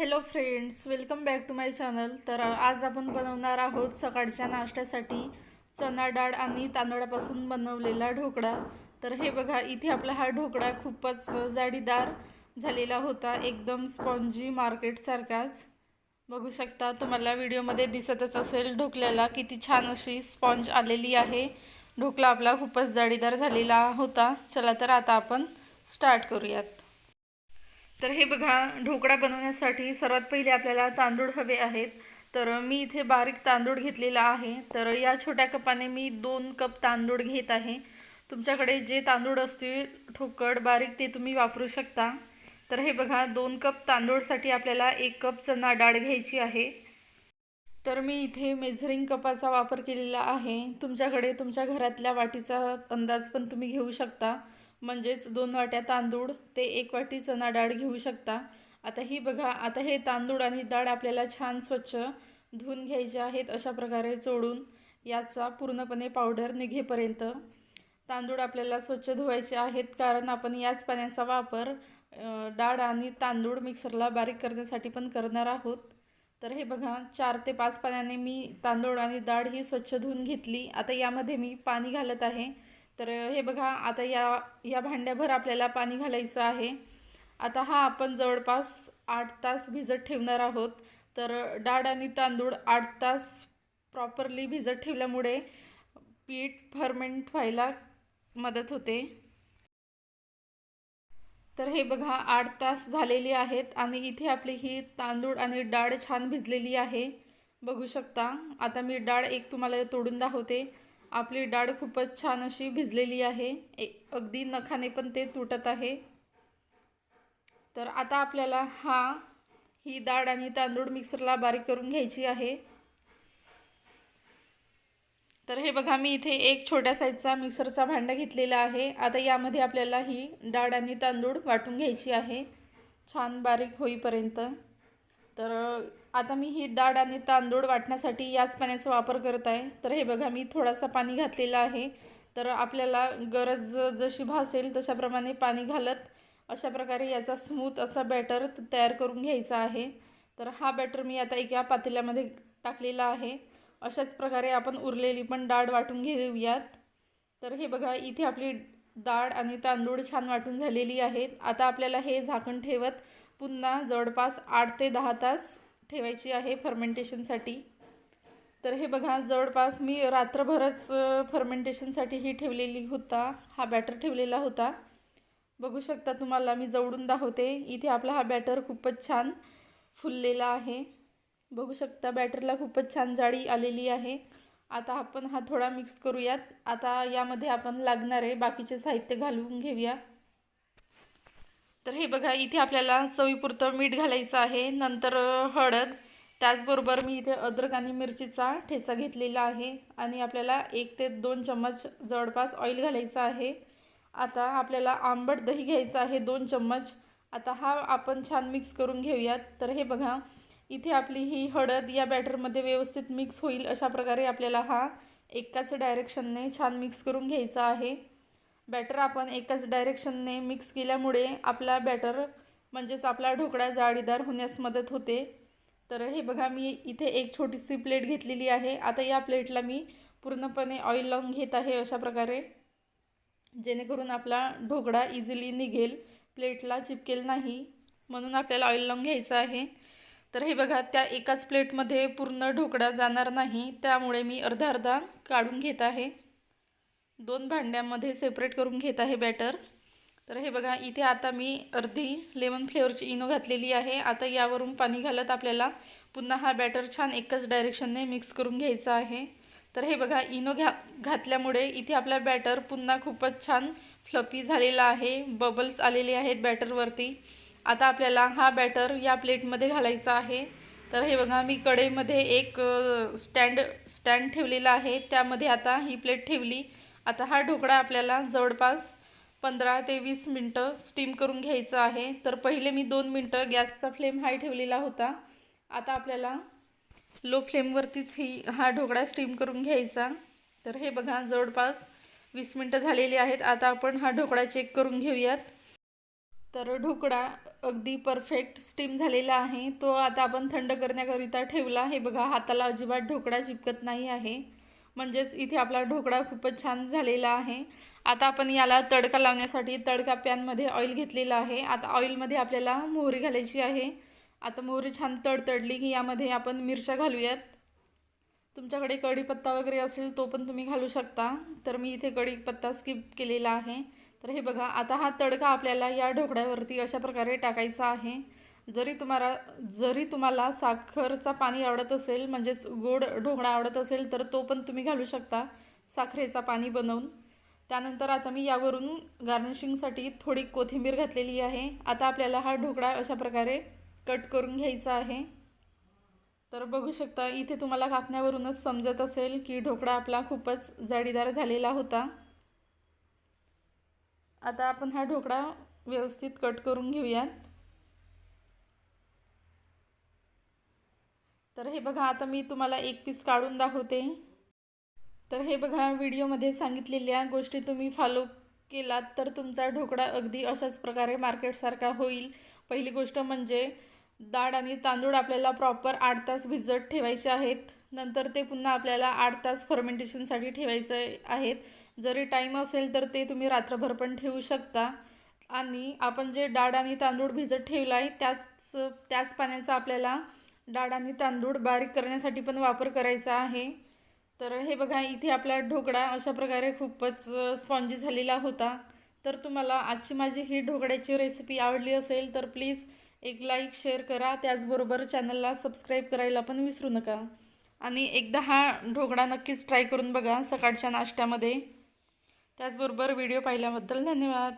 Hello friends welcome back to my channel तर आज आपण बनवणार आहोत सकाळच्या नाश्त्यासाठी चणा डाळ आणि तांदळापासून बनवलेला ढोकळा. तर हे बघा इथे आपला हा ढोकळा खूपच जाडीदार झालेला होता. एकदम स्पॉन्जी मार्केटसारखाच बघू शकता तुम्हाला व्हिडिओमध्ये दिसतच असेल ढोकल्याला किती छान अशी स्पॉन्ज आलेली आहे. ढोकला आपला खूपच जाडीदार झालेला होता. चला तर आता आपण स्टार्ट करूयात. तर हे बघा ढोकळा बनवण्यासाठी सर्वात पहिले आपल्याला तांदूळ हवे आहेत. तर मी इथे बारीक तांदूळ घेतलेला आहे. तर या छोट्या कपाने मी दोन कप तांदूळ घेत आहे. तुमच्याकडे जे तांदूळ असतील ठोकळ बारीक ते तुम्ही वापरू शकता. तर हे बघा दोन कप तांदूळसाठी आपल्याला एक कप चणा डाळ घ्यायची आहे. तर मी इथे मेझरिंग कपाचा वापर केलेला आहे. तुमच्याकडे तुमच्या घरातल्या वाटीचा अंदाज पण तुम्ही घेऊ शकता. म्हणजेच दोन वाट्या तांदूळ ते एक वाटी चणा डाळ घेऊ शकता. आता ही बघा आता हे तांदूळ आणि डाळ आपल्याला छान स्वच्छ धुवून घ्यायचे आहेत अशा प्रकारे चोडून याचा पूर्णपणे पावडर निघेपर्यंत तांदूळ आपल्याला स्वच्छ धुवायचे आहेत. कारण आपण याच पाण्याचा वापर डाळ आणि तांदूळ मिक्सरला बारीक करण्यासाठी पण करणार आहोत. तर हे बघा चार ते पाच पाण्याने मी तांदूळ आणि डाळ ही स्वच्छ धुवून घेतली. आता यामध्ये मी पाणी घालत आहे. तर हे बघा आता या या भांड्याभर आपल्याला पाणी घालायचं आहे. आता हा आपण जवळपास आठ तास भिजत ठेवणार आहोत. तर डाळ आणि तांदूळ आठ तास प्रॉपरली भिजत ठेवल्यामुळे पीठ फर्मेंट व्हायला मदत होते. तर हे बघा आठ तास झालेली आहेत आणि इथे आपली ही तांदूळ आणि डाळ छान भिजलेली आहे. बघू शकता आता मी डाळ एक तुम्हाला तोडून दाखवते. आपली डाळ खूपच छान अशी भिजलेली आहे. एक अगदी नखाने पण ते तुटत आहे. तर आता आपल्याला हा ही डाळ आणि तांदूळ मिक्सरला बारीक करून घ्यायची आहे. तर हे बघा मी इथे एक छोट्या साईजचा मिक्सरचा भांडा घेतलेला आहे. आता यामध्ये आपल्याला ही डाळ आणि तांदूळ वाटून घ्यायची आहे. छान बारीक होईपर्यंत. तर आता मी ही डाळ आणि तांदूळ वाटण्यासाठी याच पाण्याचा वापर करत आहे. तर हे बघा मी थोडासा पाणी घातलेला आहे. तर आपल्याला गरज जशी भासेल तशाप्रमाणे पाणी घालत अशा प्रकारे याचा स्मूथ असा बॅटर तयार करून घ्यायचा आहे. तर हा बॅटर मी आता एका पातेल्यामध्ये टाकलेला आहे. अशाच प्रकारे आपण उरलेली पण डाळ वाटून घेऊयात. तर हे बघा इथे आपली डाळ आणि तांदूळ छान वाटून झालेली आहेत. आता आपल्याला हे झाकण ठेवत पुन्हा जवळपास आठ ते दहा तास ठेवायची आहे फर्मेंटेशनसाठी तर हे बघा जवळपास मी रात्रभरच फर्मेंटेशनसाठी ही ठेवलेली होता हा बॅटर ठेवलेला होता. बघू शकता तुम्हाला मी जवळून दाखवते. इथे आपला हा बॅटर खूपच छान फुललेला आहे. बघू शकता बॅटरला खूपच छान जाळी आलेली आहे. आता आपण हा थोडा मिक्स करूयात. आता यामध्ये आपण लागणारे बाकीचे साहित्य घालून घेऊया. तर हे बघा इथे आपल्याला चवीपुरतं मीठ घालायचं आहे नंतर हळद. त्याचबरोबर मी इथे अद्रक आणि मिरचीचा ठेचा घेतलेला आहे आणि आपल्याला एक ते दोन चम्मच जवळपास ऑइल घालायचं आहे. आता आपल्याला आंबट दही घ्यायचं आहे दोन चम्मच. आता हा आपण छान मिक्स करून घेऊयात. तर हे बघा इथे आपली ही हळद या बॅटरमध्ये व्यवस्थित मिक्स होईल अशा प्रकारे आपल्याला हा एकाच डायरेक्शनने छान मिक्स करून घ्यायचा आहे. बॅटर आपण एकाच डायरेक्शनने मिक्स केल्यामुळे आपला बॅटर म्हणजेच आपला ढोकळा जाळीदार होण्यास मदत होते. तर हे बघा मी इथे एक छोटीशी प्लेट घेतलेली आहे. आता या प्लेटला मी पूर्णपणे ऑइल लावून घेत आहे अशा प्रकारे. जेणेकरून आपला ढोकळा इझिली निघेल. प्लेटला चिपकेल नाही म्हणून आपल्याला ऑइल लावून घ्यायचं आहे. तर हे बघा त्या एकाच प्लेटमध्ये पूर्ण ढोकळा जाणार नाही. त्यामुळे मी अर्धा अर्धा काढून घेत आहे. दोन भांड्यामध्ये सेपरेट करून घेत आहे बॅटर तर हे बघा इथे आता मी अर्धी लेमन फ्लेवरची इनो घातलेली आहे. आता यावरून पाणी घालत आपल्याला पुन्हा हा बॅटर छान एकच डायरेक्शनने मिक्स करून घ्यायचा आहे. तर हे बघा इनो घ्या घातल्यामुळे इथे आपला बॅटर पुन्हा खूपच छान फ्लपी झालेला आहे. बबल्स आलेले आहेत बॅटरवरती आता आपल्याला हा बॅटर या प्लेटमध्ये घालायचा आहे. तर हे बघा मी कडेमध्ये एक स्टँड स्टँड ठेवलेला आहे. त्यामध्ये आता ही प्लेट ठेवली. आता हा ढोकळा आपल्याला जवळपास पंधरा ते वीस मिनटं स्टीम करून घ्यायचं आहे. तर पहिले मी दोन मिनटं गॅसचा फ्लेम हाय ठेवलेला होता. आता आपल्याला लो फ्लेमवरतीच ही हा ढोकळा स्टीम करून घ्यायचा. तर हे बघा जवळपास वीस मिनटं झालेली आहेत. आता आपण हा ढोकळा चेक करून घेऊयात. तर ढोकळा अगदी परफेक्ट स्टीम झालेला आहे. तो आता आपण थंड करण्याकरिता ठेवला. हे बघा हाताला अजिबात ढोकळा चिपकत नाही आहे. म्हणजेच इथे आपला ढोकळा खूपच छान झालेला आहे. आता आपण याला तडका लावण्यासाठी तडका पॅनमध्ये ऑइल घेतलेलं आहे. आता ऑइलमध्ये आपल्याला मोहरी घालायची आहे. आता मोहरी छान तडतडली की यामध्ये आपण मिरच्या घालूयात. तुमच्याकडे कढीपत्ता वगैरे असेल तो पण तुम्ही घालू शकता. तर मी इथे कढीपत्ता स्किप केलेला आहे. तर हे बघा आता हा तडका आपल्याला या ढोकळ्यावरती अशा प्रकारे टाकायचा आहे. जरी तुम्हाला जरी तुम्हाला साखरचा पाणी आवडत असेल म्हणजेच गोड ढोकळा आवडत असेल तर तो पण तुम्ही घालू शकता साखरेचा पाणी बनवून. त्यानंतर आता मी यावरून गार्निशिंगसाठी थोडी कोथिंबीर घातलेली आहे. आता आपल्याला हा ढोकळा अशा प्रकारे कट करून घ्यायचा आहे. तर बघू शकता इथे तुम्हाला कापण्यावरूनच समजत असेल की ढोकळा आपला खूपच जाडीदार झालेला होता. आता आपण हा ढोकळा व्यवस्थित कट करून घेऊयात. तर हे बघा आता मी तुम्हाला एक पीस काढून दाखवते. तर हे बघा व्हिडिओमध्ये सांगितलेल्या गोष्टी तुम्ही फॉलो केलात तर तुमचा ढोकळा अगदी अशाच प्रकारे मार्केटसारखा होईल. पहिली गोष्ट म्हणजे डाळ आणि तांदूळ आपल्याला प्रॉपर आठ तास भिजत ठेवायचे आहेत. नंतर ते पुन्हा आपल्याला आठ तास फर्मेंटेशनसाठी ठेवायचे आहेत. जरी टाईम असेल तर ते तुम्ही रात्रभर पण ठेवू शकता. आणि आपण जे डाळ आणि तांदूळ भिजत ठेवला आहे त्याच त्याच पाण्याचा आपल्याला डाळ आणि तांदूळ बारीक करण्यासाठी पण वापर करायचा आहे. तर हे बघा इथे आपला ढोकळा अशा प्रकारे खूपच स्पॉन्जी झालेला होता. तर तुम्हाला आजची माझी ही ढोकळ्याची रेसिपी आवडली असेल तर प्लीज एक लाईक शेअर करा. त्याचबरोबर चॅनलला सबस्क्राईब करायला पण विसरू नका. आणि एकदा हा ढोकळा नक्कीच ट्राय करून बघा सकाळच्या नाश्त्यामध्ये. त्याचबरोबर व्हिडिओ पाहिल्याबद्दल धन्यवाद.